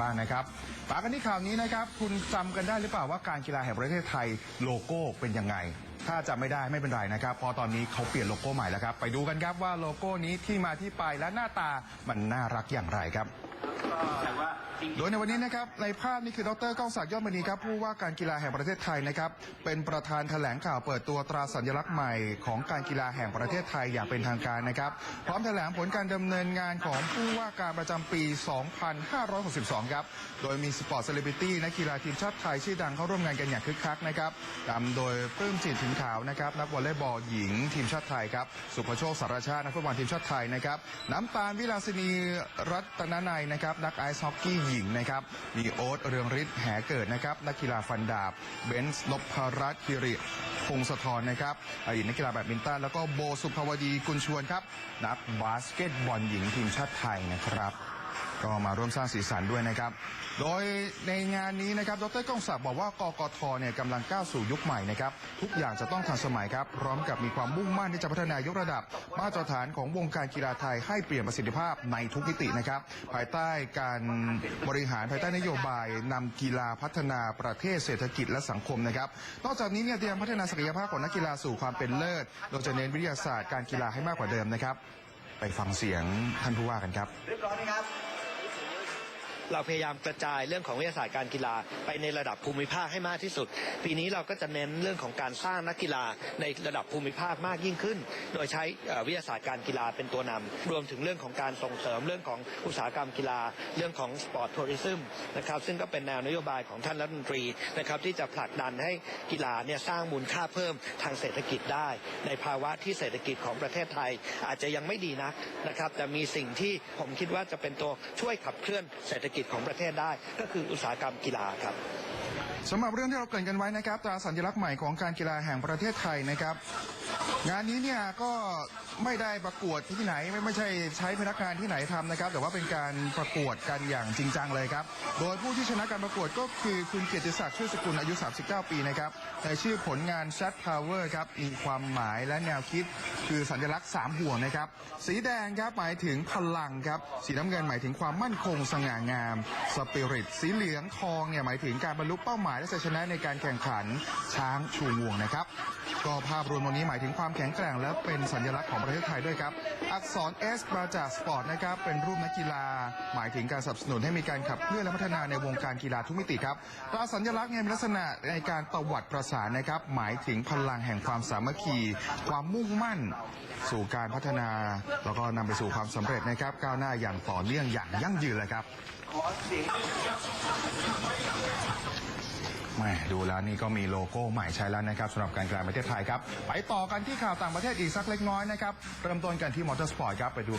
บ้างนะครับปากันที่ข่าวนี้นะครับ คุณจำกันได้หรือเปล่าว่าการกีฬาแห่งประเทศไทยโลโก้เป็นยังไง ถ้าจำไม่ได้ไม่เป็นไรนะครับ เพราะตอนนี้เขาเปลี่ยนโลโก้ใหม่แล้วครับ ไปดูกันครับว่าโลโก้นี้ที่มาที่ไปและหน้าตามันน่ารักอย่างไรครับ โดยในวันนี้นะครับในภาพนี้คือดรก้องศักดิ์ยอดมณีครับผู้ว่าการกีฬาแห่งประเทศไทยนะครับเป็นประธานแถลงข่าวเปิดตัวตราสัญลักษณ์ใหม่ของการกีฬาแห่งประเทศไทยอย่างเป็นทางการนะครับ พร้อมแถลงผลการดำเนินงานของผู้ว่าการประจำปี 2562 ครับ โดยมีสปอร์ตเซเลบริตี้นักกีฬาทีมชาติไทยชื่อดังเข้าร่วมงานกันอย่างคึกคักนะครับนำโดยปลื้มจิตถึงขาวนะครับนักวอลเลย์บอลหญิงทีมชาติไทยครับสุภโชคสารชาตินักฟุตบอลทีมชาติไทยนะครับน้ำตาลวิลาสินีรัตนนัยนะครับนักไอซ์ฮอกกี้หญิงนะครับ มีโอ๊ตเรืองฤทธิ์แหเกิดนะครับ นักกีฬาฟันดาบ เบนซ์นพรัตคิริพงศธรนะครับอดีตนักกีฬาแบดมินตันแล้วก็โบสุภวดีกุลชวนครับ นักบาสเกตบอลหญิงทีมชาติไทยนะครับ ก็มาร่วมสร้างสีสันด้วยนะครับ โดยในงานนี้นะครับ ดรก้องศักดิ์บอกว่ากกทเนี่ยกำลังก้าวสู่ยุคใหม่นะครับ ทุกอย่างจะต้องทันสมัยครับ พร้อมกับมีความมุ่งมั่นที่จะพัฒนายกระดับ มาตรฐานของวงการกีฬาไทยให้เปลี่ยนประสิทธิภาพในทุกมิตินะครับ ภายใต้การบริหารภายใต้นโยบายนำกีฬาพัฒนาประเทศเศรษฐกิจและสังคมนะครับ นอกจากนี้เนี่ยเตรียมพัฒนาศักยภาพของนักกีฬาสู่ความเป็นเลิศ โดยจะเน้นวิทยาศาสตร์การกีฬาให้มากกว่าเดิมนะครับ ไปฟังเสียงท่านผู้ว่ากันครับเร เราพยายามกระจายเรื่องของวิทยาศาสตร์การกีฬาไปในระดับภูมิภาคให้มากที่สุด ปีนี้เราก็จะเน้นเรื่องของการสร้างนักกีฬาในระดับภูมิภาคมากยิ่งขึ้น โดยใช้วิทยาศาสตร์การกีฬาเป็นตัวนำรวมถึงเรื่องของการส่งเสริมเรื่องของอุตสาหกรรมกีฬา เรื่องของสปอร์ตทัวริซึมนะครับซึ่งก็เป็นแนวนโยบายของท่านรัฐมนตรีนะครับที่จะผลักดันให้กีฬาเนี่ยสร้างมูลค่าเพิ่มทางเศรษฐกิจได้ ในภาวะที่เศรษฐกิจของประเทศไทย อาจจะยังไม่ดีนักนะครับแต่มีสิ่งที่ผมคิดว่าจะเป็นตัวช่วยขับเคลื่อนเศรษฐกิจของประเทศได้ ก็คืออุตสาหกรรมกีฬาครับสำหรับเรื่องที่เราเกรินกันไว้นะครับตราสัญลักษณ์ใหม่ของการกีฬาแห่งประเทศไทยนะครับ งานนี้เนี่ยก็ไม่ได้ประกวดที่ไหนไม่ไม่ใช่ใช้พนักงานที่ไหนทำนะครับ แต่ว่าเป็นการประกวดกันอย่างจริงจังเลยครับ โดยผู้ที่ชนะการประกวดก็คือคุณเกียรติศักดิ์ชื่อสกุลอายุ 39 ปีนะครับในชื่อผลงาน Chat Power ครับมีความหมายและแนวคิด คือสัญลักษณ์สามห่วงนะครับ สีแดงครับหมายถึงพลังครับ สีน้ำเงินหมายถึงความมั่นคงสง่างามสปิริตสีเหลืองทองเนี่ยหมายถึงการบรรลุเป้าหมายและชัยชนะในการแข่งขันช้างชูงวงนะครับ ก็ภาพรวมตรงนี้หมายถึงความแข็งแกร่งและเป็นสัญลักษณ์ของประเทศไทยด้วยครับ อักษร S มาจากสปอร์ตนะครับ เป็นรูปนักกีฬา หมายถึงการสนับสนุนให้มีการขับเคลื่อนและพัฒนาในวงการกีฬาทุกมิติครับตราสัญลักษณ์เนี่ยมีลักษณะในการตวัดประสานนะครับ หมายถึงพลังแห่งความสามัคคี ความมุ่งมั่น สู่การพัฒนา แล้วก็นำไปสู่ความสำเร็จนะครับ ก้าวหน้าอย่างต่อเนื่องอย่างยั่งยืนเลยครับแม่ดูแล้วนี่ก็มีโลโก้ใหม่ใช้แล้วนะครับสำหรับการกีฬาประเทศไทยครับ ไปต่อกันที่ข่าวต่างประเทศอีกสักเล็กน้อยนะครับ เริ่มต้นกันที่มอเตอร์สปอร์ตครับไปดู